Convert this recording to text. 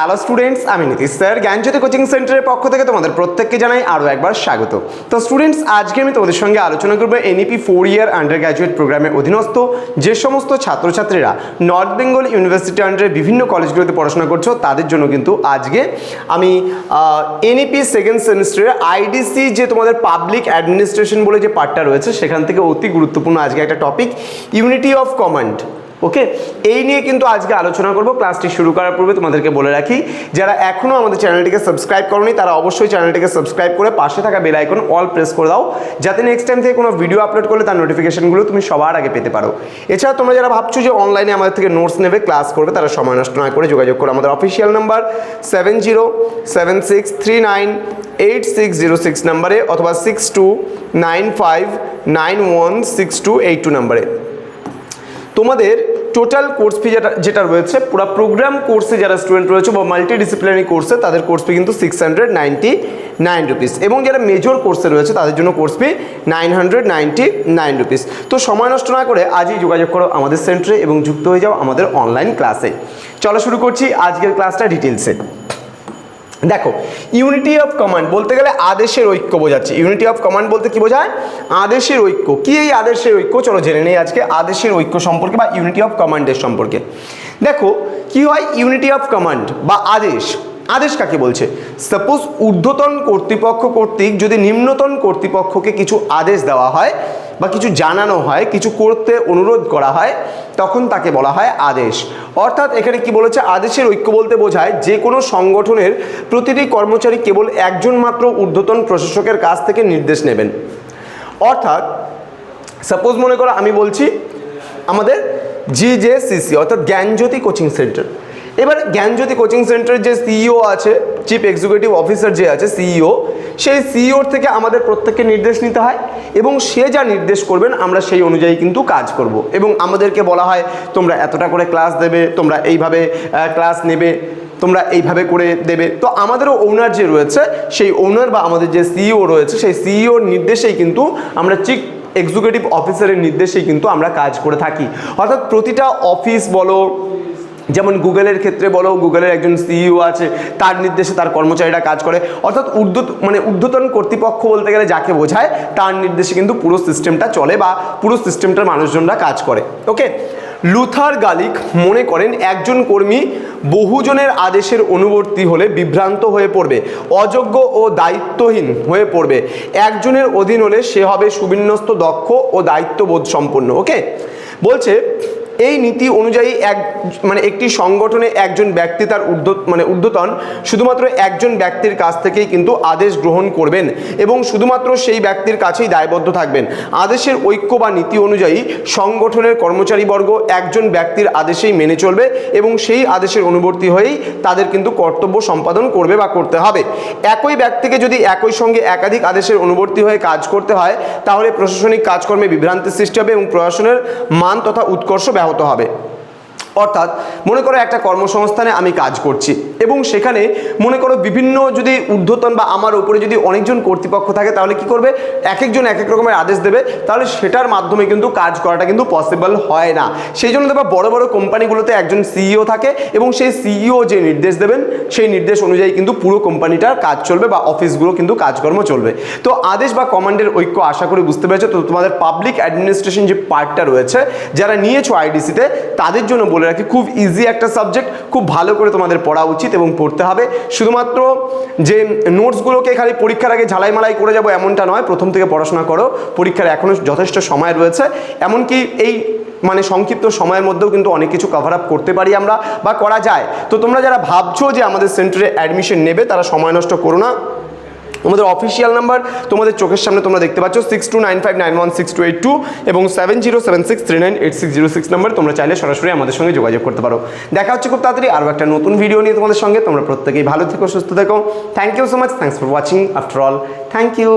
Hello students, আমি Nitish sir, জ্ঞানজ্যোতি coaching সেন্টারের পক্ষ থেকে তোমাদের প্রত্যেককে জানাই আরও একবার স্বাগত। তো স্টুডেন্টস, আজকে আমি তোমাদের সঙ্গে আলোচনা করব NEP four year undergraduate প্রোগ্রামের অধীনস্থ যে সমস্ত ছাত্রছাত্রীরা নর্থ বেঙ্গল ইউনিভার্সিটি আন্ডারে বিভিন্ন কলেজগুলোতে পড়াশোনা করছ, তাদের জন্য কিন্তু আজকে আমি এনইপি সেকেন্ড সেমিস্টারের আইডিসি যে তোমাদের পাবলিক অ্যাডমিনিস্ট্রেশন বলে যে পার্টটা রয়েছে, সেখান থেকে অতি গুরুত্বপূর্ণ আজকে একটা topic unity of command okay এই নিয়ে কিন্তু আজকে আলোচনা করব। ক্লাসটি শুরু করার পূর্বে তোমাদেরকে বলে রাখি, যারা এখনও আমাদের চ্যানেলটিকে সাবস্ক্রাইব করনি, তারা অবশ্যই চ্যানেলটিকে সাবস্ক্রাইব করে পাশে থাকা বেল আইকন অল প্রেস করে দাও, যাতে নেক্সট টাইম থেকে কোনো ভিডিও আপলোড করলে তার নোটিফিকেশনগুলো তুমি সবার আগে পেতে পারো। এছাড়া তোমরা যারা ভাবছ যে অনলাইনে আমাদের থেকে নোটস নেবে ক্লাস করবে, তারা সময় নষ্ট না করে যোগাযোগ করো। আমাদের official number seven zero seven six three nine eight six zero six নাম্বারে অথবা six two nine five nine one six two eight two নাম্বারে তোমাদের টোটাল কোর্স ফি যেটা যেটা রয়েছে, পুরো প্রোগ্রাম কোর্সে যারা স্টুডেন্ট রয়েছে বা মাল্টি ডিসিপ্লিনারি কোর্সে তাদের কোর্স ফি কিন্তু six hundred ninety nine rupees এবং যারা মেজর কোর্সে রয়েছে, তাদের জন্য course fee nine hundred ninety nine rupees তো সময় নষ্ট না করে আজই যোগাযোগ করো আমাদের সেন্টারে এবং যুক্ত হয়ে যাও আমাদের অনলাইন ক্লাসে চলো শুরু করছি আজকের ক্লাসটা ডিটেলসে দেখো ইউনিটি অফ কমান্ড বলতে গেলে আদেশের ঐক্য বোঝাচ্ছে। ইউনিটি অফ কমান্ড বলতে কি বোঝায়? আদেশের ঐক্য। কি এই আদেশের ঐক্য? চলো জেনে নেই আজকে আদেশের ঐক্য সম্পর্কে বা ইউনিটি অফ কমান্ডের সম্পর্কে। দেখো, কি হয়? ইউনিটি অফ কমান্ড বা আদেশ। আদেশ কাকে বলছে? সাপোজ ঊর্ধ্বতন কর্তৃপক্ষ কর্তৃক যদি নিম্নতন কর্তৃপক্ষকে কিছু আদেশ দেওয়া হয় বা কিছু জানানো হয়, কিছু করতে অনুরোধ করা হয়, তখন তাকে বলা হয় আদেশ। অর্থাৎ এখানে কি বলেছে? আদেশের ঐক্য বলতে বোঝায় যে কোনো সংগঠনের প্রতিটি কর্মচারী কেবল একজন মাত্র ঊর্ধ্বতন প্রশাসকের কাছ থেকে নির্দেশ নেবেন। অর্থাৎ সাপোজ মনে করো আমি বলছি আমাদের জি জে সিসি অর্থাৎ জ্ঞানজ্যোতি কোচিং সেন্টার। এবার জ্ঞানজ্যোতি কোচিং সেন্টারের যে সিইও আছে চিফ এক্সিকিউটিভ অফিসার যে আছে সিইও সেই সিইওর থেকে আমাদের প্রত্যেককে নির্দেশ নিতে হয় এবং সে যা নির্দেশ করবেন, আমরা সেই অনুযায়ী কিন্তু কাজ করব। এবং আমাদেরকে বলা হয়, তোমরা এতটা করে ক্লাস দেবে, তোমরা এইভাবে ক্লাস নেবে, তোমরা এইভাবে করে দেবে। তো আমাদেরও ওনার যে রয়েছে, সেই ওনার বা আমাদের যে সিইও রয়েছে, সেই সিইওর নির্দেশেই কিন্তু আমরা চিফ এক্সিকিউটিভ অফিসারের নির্দেশেই কিন্তু আমরা কাজ করে থাকি। অর্থাৎ প্রতিটা অফিস বলো যেমন গুগলের ক্ষেত্রে বলো, গুগলের একজন সিইও আছে, তার নির্দেশে তার কর্মচারীরা কাজ করে। অর্থাৎ ঊর্ধ্ব মানে ঊর্ধ্বতন কর্তৃপক্ষ বলতে গেলে যাকে বোঝায়, তার নির্দেশে কিন্তু পুরো সিস্টেমটা চলে বা পুরো সিস্টেমটার মানুষজনরা কাজ করে। ওকে লুথার গালিক মনে করেন, একজন কর্মী বহুজনের আদেশের অনুবর্তী হলে বিভ্রান্ত হয়ে পড়বে, অযোগ্য ও দায়িত্বহীন হয়ে পড়বে। একজনের অধীন হলে সে হবে সুবিন্যস্ত, দক্ষ ও দায়িত্ববোধ সম্পন্ন। ওকে বলছে এই নীতি অনুযায়ী এক মানে একটি সংগঠনে একজন ব্যক্তি তার ঊর্ধ্ব মানে ঊর্ধ্বতন, শুধুমাত্র একজন ব্যক্তির কাছ থেকেই কিন্তু আদেশ গ্রহণ করবেন এবং শুধুমাত্র সেই ব্যক্তির কাছেই দায়বদ্ধ থাকবেন। আদেশের ঐক্য বা নীতি অনুযায়ী সংগঠনের কর্মচারীবর্গ একজন ব্যক্তির আদেশেই মেনে চলবে এবং সেই আদেশের অনুবর্তী হয়েই তাদের কিন্তু কর্তব্য সম্পাদন করবে বা করতে হবে। একই ব্যক্তিকে যদি একই সঙ্গে একাধিক আদেশের অনুবর্তী হয়ে কাজ করতে হয়, তাহলে প্রশাসনিক কাজকর্মে বিভ্রান্তির সৃষ্টি হবে এবং প্রশাসনের মান তথা উৎকর্ষ ব্যাহত হবে। অর্থাৎ মনে করো একটা কর্মসংস্থানে আমি কাজ করছি এবং সেখানে মনে করো বিভিন্ন যদি ঊর্ধ্বতন বা আমার উপরে যদি অনেকজন কর্তৃপক্ষ থাকে, তাহলে কি করবে? এক একজন এক এক রকমের আদেশ দেবে, তাহলে সেটার মাধ্যমে কিন্তু কাজ করাটা কিন্তু পসিবল হয় না। সেই জন্য দেখবা বড় বড় কোম্পানিগুলোতে একজন সিইও থাকে এবং সেই সিইও যে নির্দেশ দেবেন, সেই নির্দেশ অনুযায়ী কিন্তু পুরো কোম্পানিটার কাজ চলবে বা অফিসগুলো কিন্তু কাজকর্ম চলবে। তো আদেশ বা কমান্ডের ঐক্য আশা করি বুঝতে পেরেছ। তো তোমাদের পাবলিক অ্যাডমিনিস্ট্রেশন যে পার্টটা রয়েছে, যারা নিয়েছো আইডিসিতে তাদের জন্য বলে রাখি, খুব ইজি একটা সাবজেক্ট খুব ভালো করে তোমাদের পড়া উচিত এবং পড়তে হবে। শুধুমাত্র যে নোটসগুলোকে খালি পরীক্ষার আগে ঝালাই মালাই করে যাব এমনটা নয়, প্রথম থেকে পড়াশোনা করো। পরীক্ষার এখনও যথেষ্ট সময় রয়েছে। এমনকি এই মানে সংক্ষিপ্ত সময়ের মধ্যেও কিন্তু অনেক কিছু কভার আপ করতে পারি আমরা বা করা যায়। তো তোমরা যারা ভাবছ যে আমাদের সেন্টারে অ্যাডমিশন নেবে, তারা সময় নষ্ট করো না। আমাদের অফিসিয়াল নাম্বার তোমাদের চোখের সামনে তোমরা দেখতে পাচ্ছ six two nine five nine one six two eight two এবং seven zero seven six three nine eight six zero six number তোমরা চাইলে সরাসরি আমাদের সঙ্গে যোগাযোগ করতে পারো। দেখা হচ্ছে খুব তাড়াতাড়ি আরও একটা নতুন ভিডিও নিয়ে তোমাদের সঙ্গে। তোমরা প্রত্যেকেই ভালো থেকো, সুস্থ থেকো। Thank you so much thanks for watching after all thank you